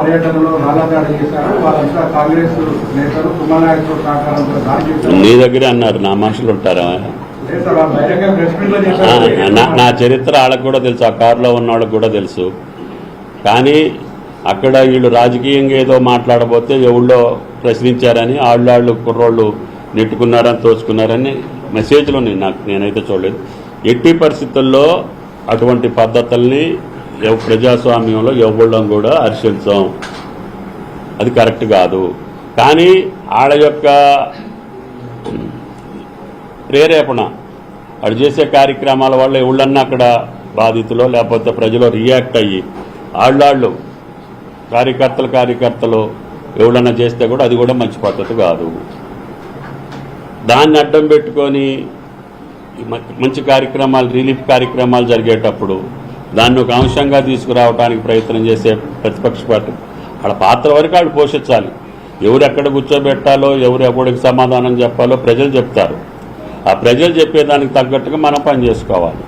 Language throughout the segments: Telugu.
పర్యటనలో నాలాదాడి చేశారు. వాళ్ళంతా కాంగ్రెస్ నేతలు తుమ్మనాయకుతో సహకారంతో దాడి చేశారు. నీ దగ్గరే అన్నారు నా మనుషులు ఉంటారా? నా చరిత్ర వాళ్ళకు కూడా తెలుసు ఆ కారులో ఉన్న వాళ్ళకి కూడా తెలుసు. కానీ అక్కడ వీళ్ళు రాజకీయంగా ఏదో మాట్లాడబోతే ఎవళ్ళో ప్రశ్నించారని ఆళ్ళాళ్ళు కుర్రోళ్ళు నెట్టుకున్నారని తోచుకున్నారని మెసేజ్లు ఉన్నాయి. నాకు నేనైతే చూడలేదు. ఎట్టి పరిస్థితుల్లో అటువంటి పద్ధతుల్ని ప్రజాస్వామ్యంలో ఇవ్వడం కూడా హర్షించాం. అది కరెక్ట్ కాదు. కానీ వాళ్ళ యొక్క ప్రేరేపణ వాడు చేసే కార్యక్రమాల వల్ల ఎవళ్ళన్నా అక్కడ బాధితులు లేకపోతే ప్రజలు రియాక్ట్ అయ్యి ఆళ్ళాళ్ళు కార్యకర్తలు కార్యకర్తలు ఎవడన్నా చేస్తే కూడా అది కూడా మంచి పద్ధతి కాదు. దాన్ని అడ్డం పెట్టుకొని మంచి కార్యక్రమాలు రిలీఫ్ కార్యక్రమాలు జరిగేటప్పుడు దాన్ని ఒక అంశంగా తీసుకురావడానికి ప్రయత్నం చేసే ప్రతిపక్ష పార్టీ. వాళ్ళ పాత్ర వరకు వాళ్ళు పోషించాలి. ఎవరు ఎక్కడ కూర్చోబెట్టాలో ఎవరు ఎవరికి సమాధానం చెప్పాలో ప్రజలు చెప్తారు. ఆ ప్రజలు చెప్పేదానికి తగ్గట్టుగా మనం పని చేసుకోవాలి.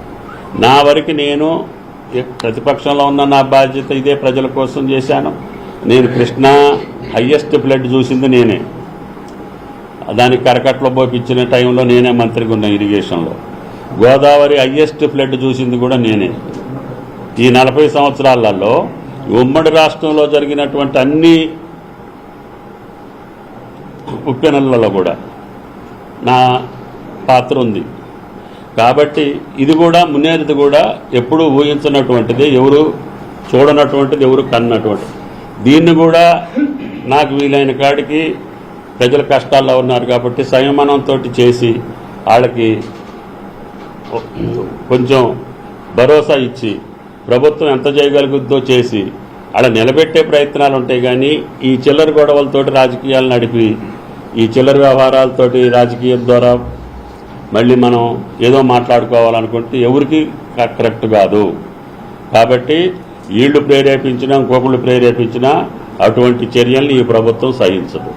నా వరకు నేను ప్రతిపక్షంలో ఉన్న నా బాధ్యత ఇదే ప్రజల కోసం చేశాను. నేను కృష్ణ హయ్యెస్ట్ ఫ్లడ్ చూసింది నేనే. దానికి కరకట్లో పోపించిన టైంలో నేనే మంత్రిగా ఉన్న ఇరిగేషన్లో. గోదావరి హయ్యెస్ట్ ఫ్లడ్ చూసింది కూడా నేనే. ఈ నలభై సంవత్సరాలలో ఉమ్మడి రాష్ట్రంలో జరిగినటువంటి అన్ని ఉప్పెనలలో కూడా నా పాత్ర ఉంది. కాబట్టి ఇది కూడా మున్నేది కూడా ఎప్పుడూ ఊహించినటువంటిది ఎవరు చూడనటువంటిది ఎవరు కన్నటువంటిది దీన్ని కూడా నాకు వీలైన కాడికి ప్రజల కష్టాల్లో ఉన్నారు కాబట్టి సంయమనంతో చేసి వాళ్ళకి కొంచెం భరోసా ఇచ్చి ప్రభుత్వం ఎంత చేయగలుగుద్దో చేసి అలా నిలబెట్టే ప్రయత్నాలు ఉంటాయి కానీ ఈ చిల్లర గొడవలతోటి రాజకీయాలు నడిపి ఈ చిల్లర వ్యవహారాలతోటి రాజకీయం ద్వారా మళ్ళీ మనం ఏదో మాట్లాడుకోవాలనుకుంటే ఎవరికి కరెక్ట్ కాదు. కాబట్టి వీళ్ళు ప్రేరేపించినా ఇంకొకళ్ళు ప్రేరేపించినా అటువంటి చర్యల్ని ఈ ప్రభుత్వం సహించదు.